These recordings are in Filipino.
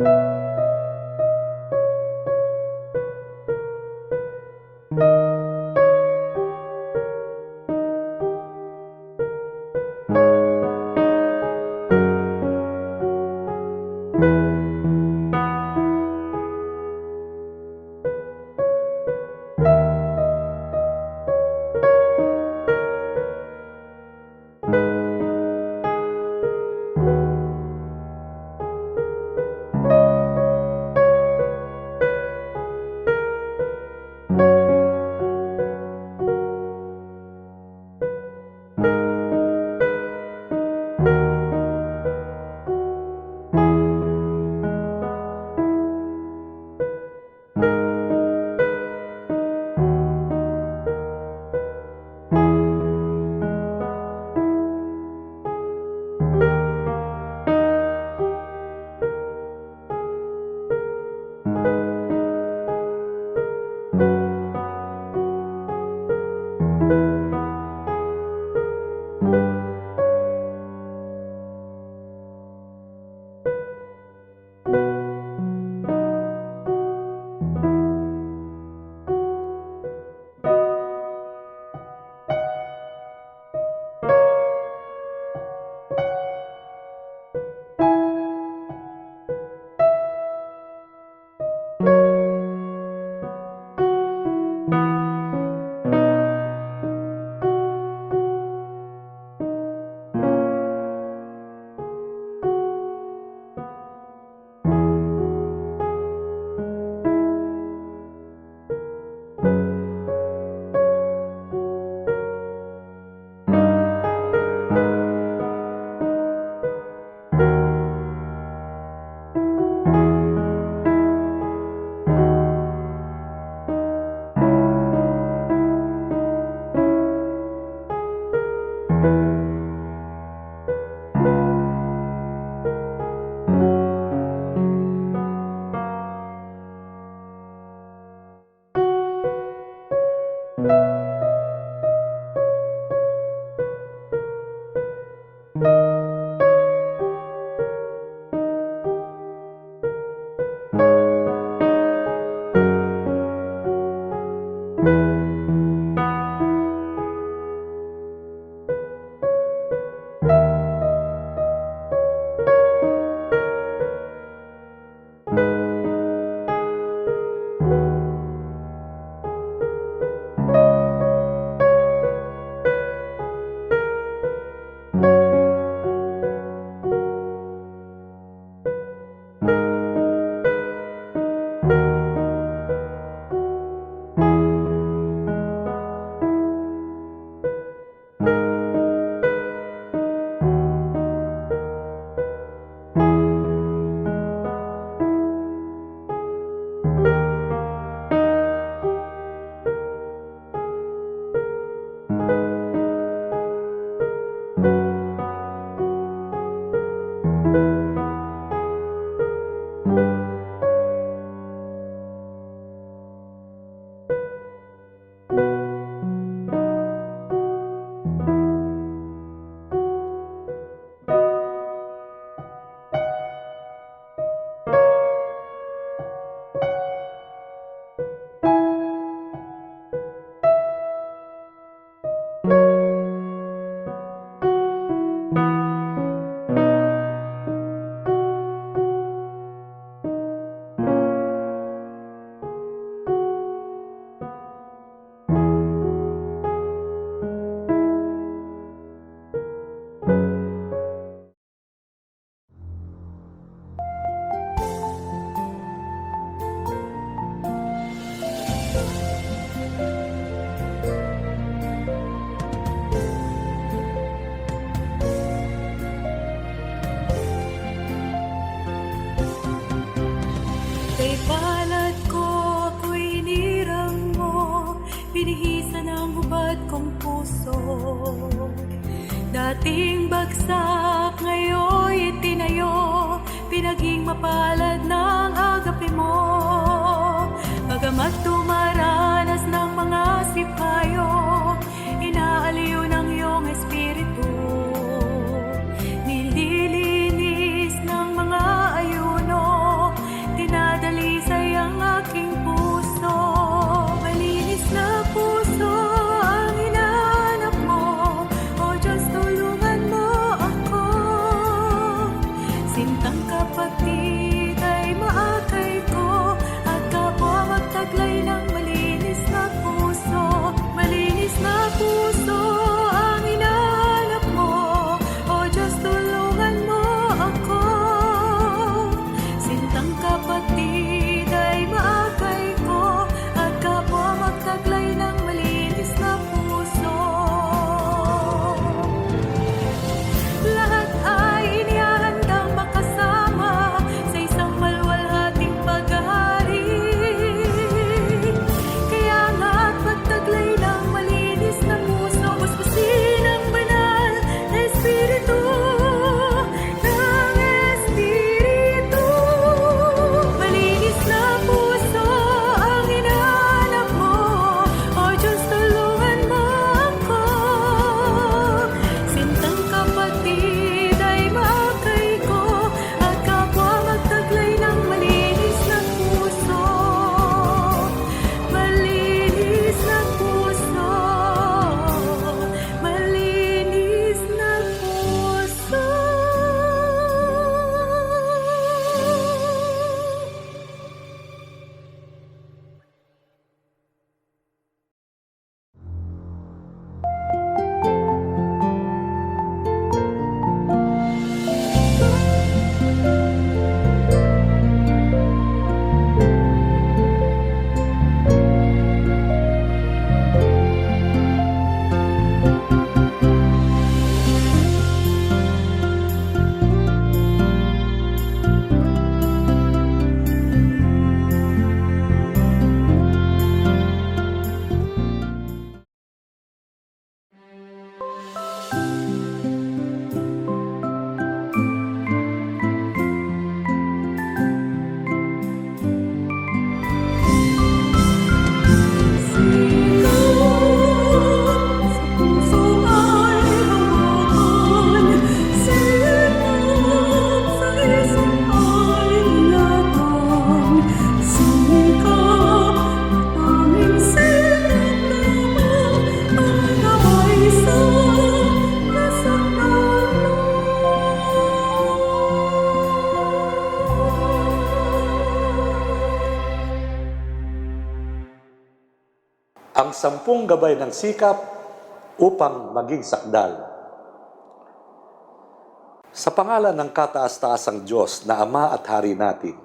Música sampung gabay ng sikap upang maging sakdal. Sa pangalan ng kataas-taasang Diyos na Ama at Hari natin,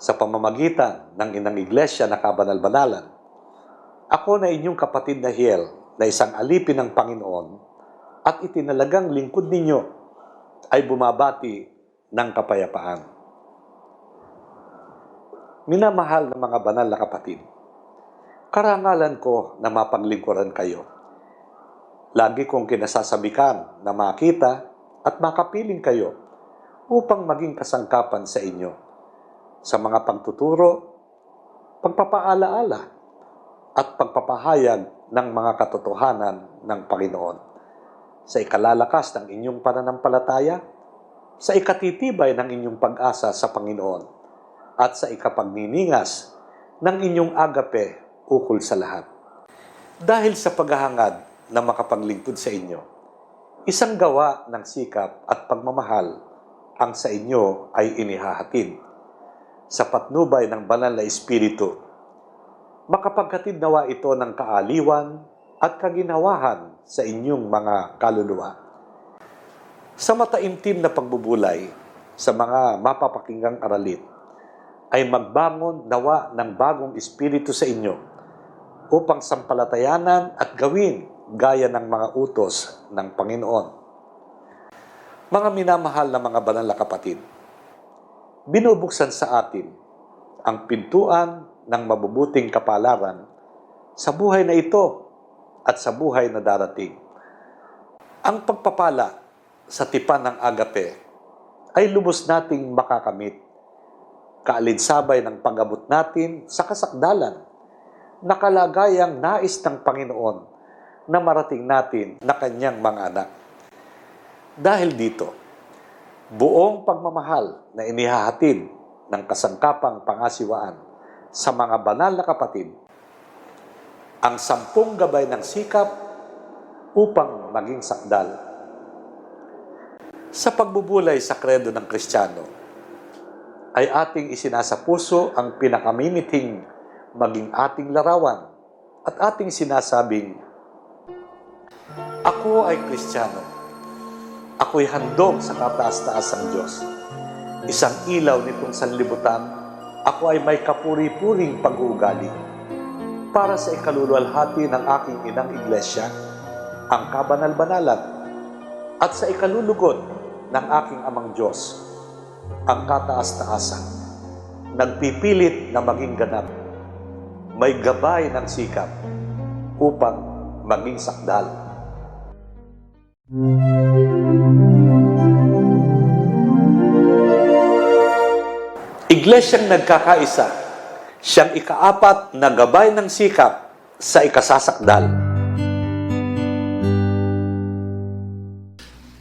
sa pamamagitan ng inang iglesia na kabanal-banalan, ako na inyong kapatid na Hiel na isang alipin ng Panginoon at itinalagang lingkod ninyo ay bumabati ng kapayapaan. Minamahal ng mga banal na kapatid, karangalan ko na mapaglingkuran kayo. Lagi kong kinasasabikan na makita at makapiling kayo upang maging kasangkapan sa inyo sa mga pagtuturo, pagpapaalaala, at pagpapahayag ng mga katotohanan ng Panginoon sa ikalalakas ng inyong pananampalataya, sa ikatitibay ng inyong pag-asa sa Panginoon, at sa ikapagniningas ng inyong agape ukol sa lahat. Dahil sa paghahangad na makapaglingkod sa inyo, isang gawa ng sikap at pagmamahal ang sa inyo ay inihahatid sa patnubay ng banal na Espiritu. Makapagkatid nawa ito ng kaaliwan at kaginawahan sa inyong mga kaluluwa. Sa mataimtim na pagbubulay sa mga mapapakinggang aralit, ay magbangon nawa ng bagong espiritu sa inyo upang sampalatayanan at gawin gaya ng mga utos ng Panginoon. Mga minamahal na mga banal na kapatid, binubuksan sa atin ang pintuan ng mabubuting kapalaran sa buhay na ito at sa buhay na darating. Ang pagpapala sa tipan ng agape ay lubos nating makakamit. Kaalinsabay ng pag-abot natin sa kasakdalan na kalagayang nais ng Panginoon na marating natin na kanyang mga anak. Dahil dito, buong pagmamahal na inihahatid ng kasangkapang pangasiwaan sa mga banal na kapatid, ang sampung gabay ng sikap upang maging sakdal. Sa pagbubulay sa kredo ng Kristiyano, ay ating isinasa puso ang pinakamimiting maging ating larawan at ating sinasabing, Ako ay Kristiyano. Ako'y handog sa kataas-taasang Diyos. Isang ilaw nitong sanlibutan, ako ay may kapuri-puring pag-uugali. Para sa ikaluluwalhati ng aking inang iglesia, ang kabanal-banalan, at sa ikalulugod ng aking amang Diyos, ang kataas-taasan, nagpipilit na maging ganap, may gabay ng sikap upang maging sakdal. Iglesyang nagkakaisa, siyang ikaapat na gabay ng sikap sa ikasasakdal.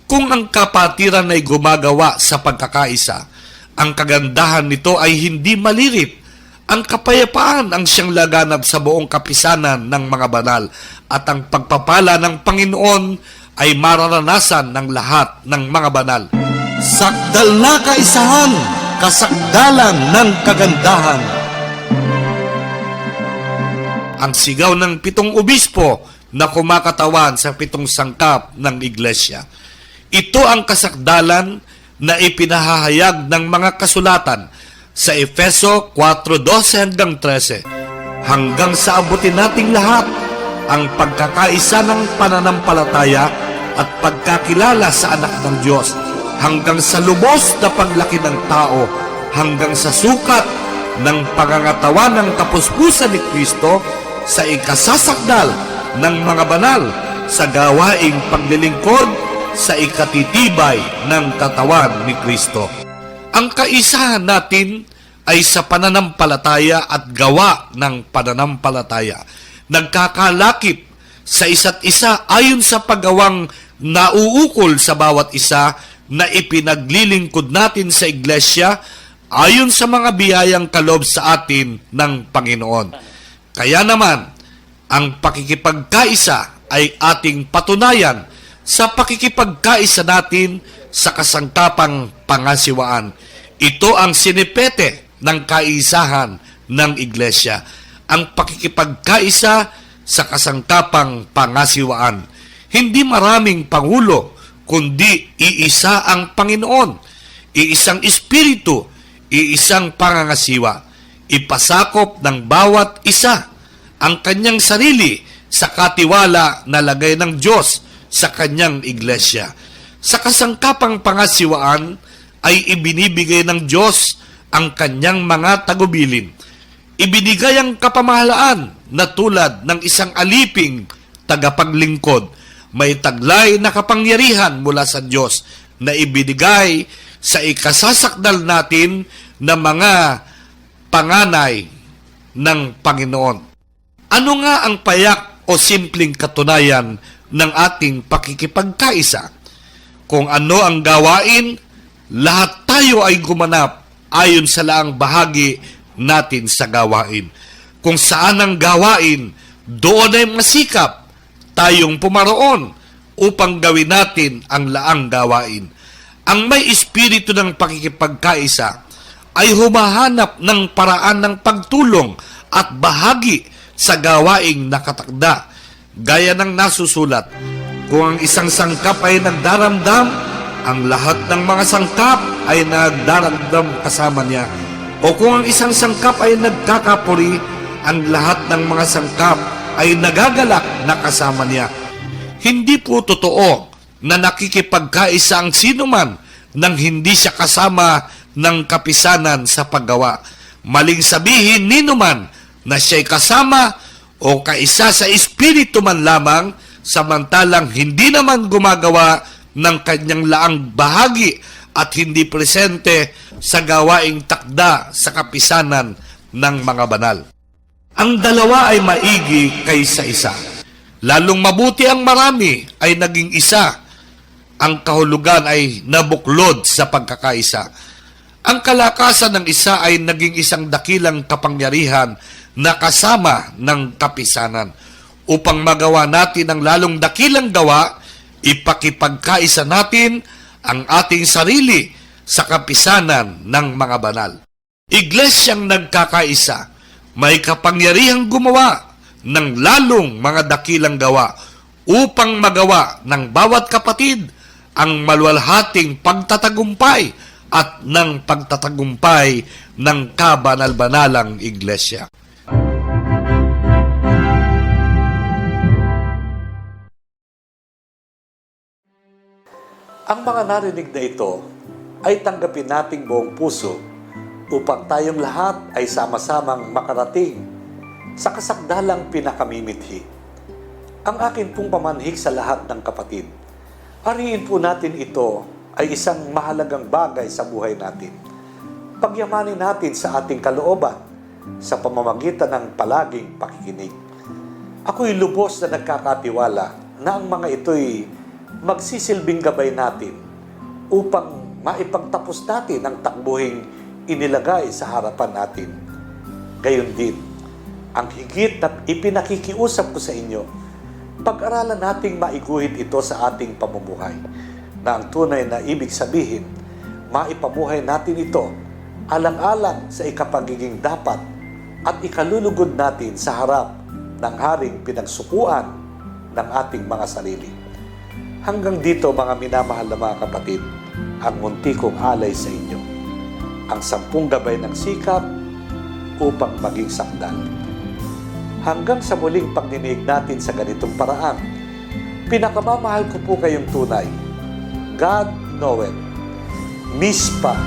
Kung ang kapatiran ay gumagawa sa pagkakaisa, ang kagandahan nito ay hindi malirip. Ang kapayapaan ang siyang laganap sa buong kapisanan ng mga banal at ang pagpapala ng Panginoon ay mararanasan ng lahat ng mga banal. Sakdal na kaisahan, kasakdalan ng kagandahan. Ang sigaw ng pitong obispo na kumakatawan sa pitong sangkap ng iglesia. Ito ang kasakdalan na ipinahahayag ng mga kasulatan sa Efeso 4.12 hanggang 13 hanggang sa abutin nating lahat ang pagkakaisa ng pananampalataya at pagkakilala sa anak ng Diyos hanggang sa lubos na paglaki ng tao hanggang sa sukat ng pangangatawan ng kapuspusan ni Kristo sa ikasasakdal ng mga banal sa gawaing paglilingkod sa ikatitibay ng katawan ni Kristo. Ang kaisahan natin ay sa pananampalataya at gawa ng pananampalataya. Nagkakalakip sa isa't isa ayon sa paggawang nauukol sa bawat isa na ipinaglilingkod natin sa iglesia ayon sa mga biyayang kalob sa atin ng Panginoon. Kaya naman, ang pakikipagkaisa ay ating patunayan sa pakikipagkaisa natin sa kasangkapang pangasiwaan. Ito ang sinipete ng kaisahan ng iglesia. Ang pakikipagkaisa sa kasangkapang pangasiwaan. Hindi maraming pangulo, kundi iisa ang Panginoon, iisang Espiritu, iisang pangangasiwa. Ipasakop ng bawat isa ang kanyang sarili sa katiwala na lagay ng Diyos sa kanyang iglesia. Sa kasangkapang pangasiwaan ay ibinibigay ng Diyos ang kanyang mga tagubilin. Ibinigay ang kapamahalaan na tulad ng isang aliping tagapaglingkod. May taglay na kapangyarihan mula sa Diyos na ibinigay sa ikasasakdal natin na mga panganay ng Panginoon. Ano nga ang payak o simpleng katunayan ng ating pakikipagkaisa? Kung ano ang gawain, lahat tayo ay gumanap ayon sa laang bahagi natin sa gawain. Kung saan ang gawain, doon ay masikap tayong pumaroon upang gawin natin ang laang gawain. Ang may espiritu ng pakikipagkaisa ay humahanap ng paraan ng pagtulong at bahagi sa gawaing nakatakda. Gaya ng nasusulat, kung ang isang sangkap ay nagdaramdam, ang lahat ng mga sangkap ay nagdaramdam kasama niya. O kung ang isang sangkap ay nagkakapuri, ang lahat ng mga sangkap ay nagagalak na kasama niya. Hindi po totoo na nakikipagkaisa ang sinuman nang hindi siya kasama ng kapisanan sa paggawa. Maling sabihin ni numan na siya'y kasama o kaisa sa espiritu man lamang samantalang hindi naman gumagawa ng kanyang laang bahagi at hindi presente sa gawaing takda sa kapisanan ng mga banal. Ang dalawa ay maigi kaysa isa. Lalong mabuti ang marami ay naging isa. Ang kahulugan ay nabuklod sa pagkakaisa. Ang kalakasan ng isa ay naging isang dakilang kapangyarihan na kasama ng kapisanan. Upang magawa natin ang lalong dakilang gawa, ipakipagkaisa natin ang ating sarili sa kapisanan ng mga banal. Iglesyang nagkakaisa, may kapangyarihang gumawa ng lalong mga dakilang gawa upang magawa ng bawat kapatid ang maluwalhating pagtatagumpay at ng pagtatagumpay ng kabanal-banalang iglesia. Ang mga narinig na ito ay tanggapin nating buong puso upang tayong lahat ay sama-samang makarating sa kasakdalang pinakamimithi. Ang akin pong pamanhik sa lahat ng kapatid, ariin po natin ito ay isang mahalagang bagay sa buhay natin. Pagyamanin natin sa ating kalooban sa pamamagitan ng palaging pakikinig. Ako'y lubos na nagkakatiwala na ang mga ito'y magsisilbing gabay natin upang maipagtapos natin ang takbuhing inilagay sa harapan natin. Gayon din, ang higit na ipinakikiusap ko sa inyo, pag-aralan nating maiguhit ito sa ating pamumuhay na ang tunay na ibig sabihin, maipamuhay natin ito alang-alang sa ikapagiging dapat at ikalulugod natin sa harap ng haring pinagsukuan ng ating mga sarili. Hanggang dito mga minamahal na mga kapatid, ang munti kong alay sa inyo. Ang sampung gabay ng sikap upang maging sakdal. Hanggang sa muling pagdinig natin sa ganitong paraan, pinakamamahal ko po kayong tunay. God knoweth. Mispa.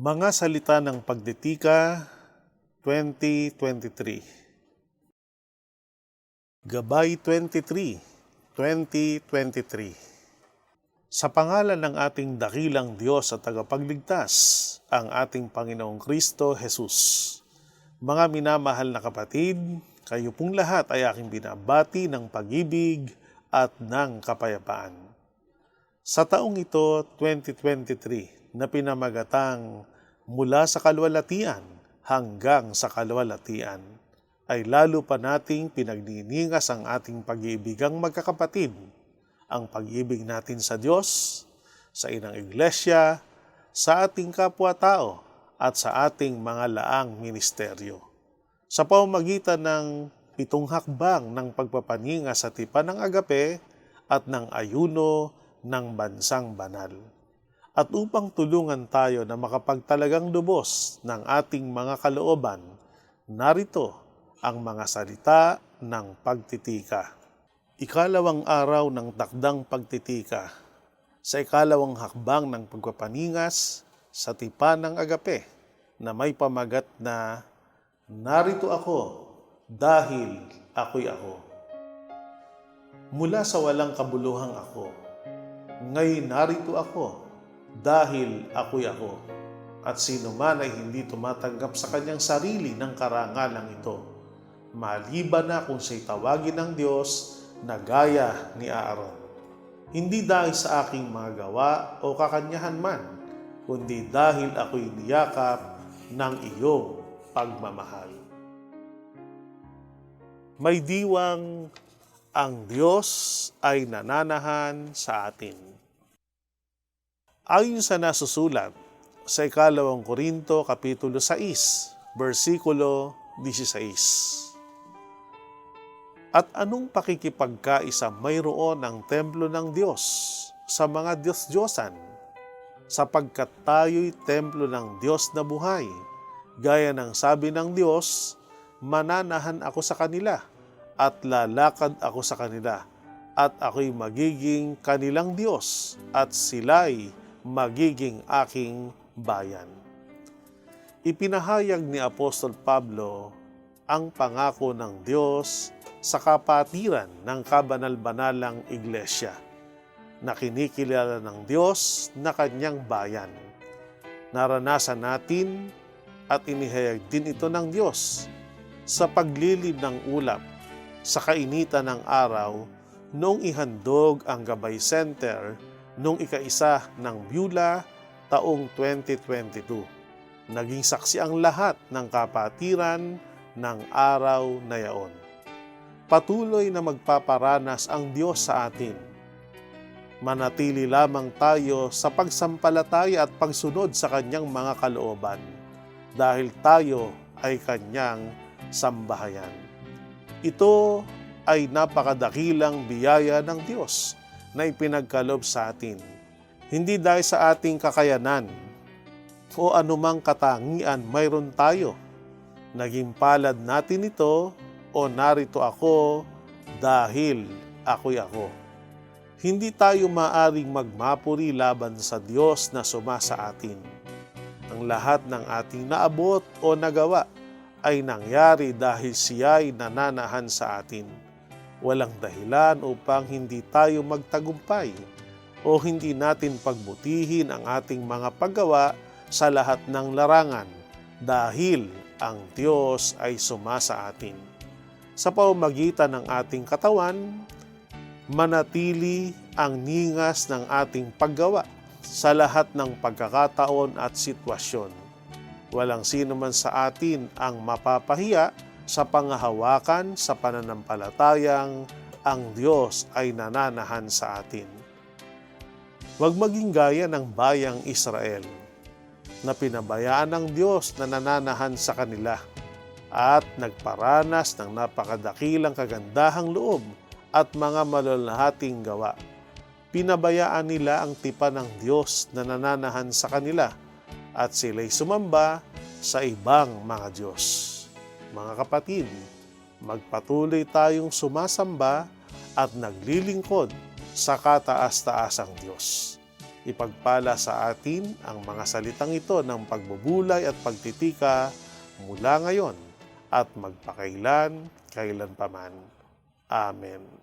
Mga salita ng pagditika 2023 Gabay 23 2023 Sa pangalan ng ating dakilang Diyos at tagapagligtas, ang ating Panginoong Kristo Jesus. Mga minamahal na kapatid, kayo pong lahat ay aking binabati ng pag-ibig at ng kapayapaan. Sa taong ito, 2023, na pinamagatang mula sa kalwalatian hanggang sa kalwalatian, ay lalo pa nating pinagniningas ang ating pag-iibigang magkakapatid, ang pag-ibig natin sa Diyos, sa inang iglesia, sa ating kapwa-tao, at sa ating mga laang ministeryo. Sa pamamagitan ng pitong hakbang ng pagpapaninga sa tipan ng agape at ng ayuno ng bansang banal. At upang tulungan tayo na makapagtalagang lubos ng ating mga kalooban, narito ang mga salita ng pagtitika. Ikalawang araw ng takdang pagtitika. Sa ikalawang hakbang ng pagpapaningas sa tipan ng agape na may pamagat na Narito ako dahil ako'y ako. Mula sa walang kabuluhang ako, ngayon narito ako dahil ako'y ako. At sino man ay hindi tumatanggap sa kanyang sarili ng karangalang ito, maliban na kung siya'y tawagin ng Diyos na gaya ni Aaron. Hindi dahil sa aking mga gawa o kakanyahan man, kundi dahil ako'y niyakap ng iyong pagmamahal. May diwang ang Diyos ay nananahan sa atin. Ayon sa nasusulat sa ikalawang Korinto Kapitulo 6, versikulo 16. At anong pakikipagkaisa mayroon ang templo ng Diyos sa mga Diyos-Diyosan sapagkat tayo'y templo ng Diyos na buhay. Gaya ng sabi ng Diyos, mananahan ako sa kanila at lalakad ako sa kanila at ako'y magiging kanilang Diyos at sila'y magiging aking bayan. Ipinahayag ni Apostol Pablo ang pangako ng Diyos sa kapatiran ng kabanal-banalang iglesia na kinikilala ng Diyos na kanyang bayan. Naranasan natin at inihayag din ito ng Diyos sa paglilib ng ulap sa kainitan ng araw noong ihandog ang Gabay Center noong ikaisa ng Beulah taong 2022. Naging saksi ang lahat ng kapatiran ng araw na yaon. Patuloy na magpaparanas ang Diyos sa atin. Manatili lamang tayo sa pagsampalataya at pagsunod sa Kanyang mga kalooban dahil tayo ay Kanyang sambahayan. Ito ay napakadakilang biyaya ng Diyos na ipinagkalob sa atin. Hindi dahil sa ating kakayanan o anumang katangian mayroon tayo. Naging palad natin ito o narito ako dahil ako'y ako. Hindi tayo maaring magmapuri laban sa Diyos na sumasa atin. Ang lahat ng ating naabot o nagawa ay nangyari dahil siya'y nananahan sa atin. Walang dahilan upang hindi tayo magtagumpay o hindi natin pagbutihin ang ating mga paggawa sa lahat ng larangan dahil ang Diyos ay sumasa atin. Sa pamamagitan ng ating katawan, manatili ang ningas ng ating paggawa sa lahat ng pagkakataon at sitwasyon. Walang sino man sa atin ang mapapahiya sa pangahawakan sa pananampalatayang ang Diyos ay nananahan sa atin. Huwag maging gaya ng bayang Israel na pinabayaan ng Diyos na nananahan sa kanila at nagparanas ng napakadakilang kagandahang loob at mga malalahating gawa. Pinabayaan nila ang tipan ng Diyos na nananahan sa kanila at sila'y sumamba sa ibang mga Diyos. Mga kapatid, magpatuloy tayong sumasamba at naglilingkod sa kataas-taasang Diyos. Ipagpala sa atin ang mga salitang ito ng pagbubulay at pagtitika mula ngayon at magpakailan, kailan paman. Amen.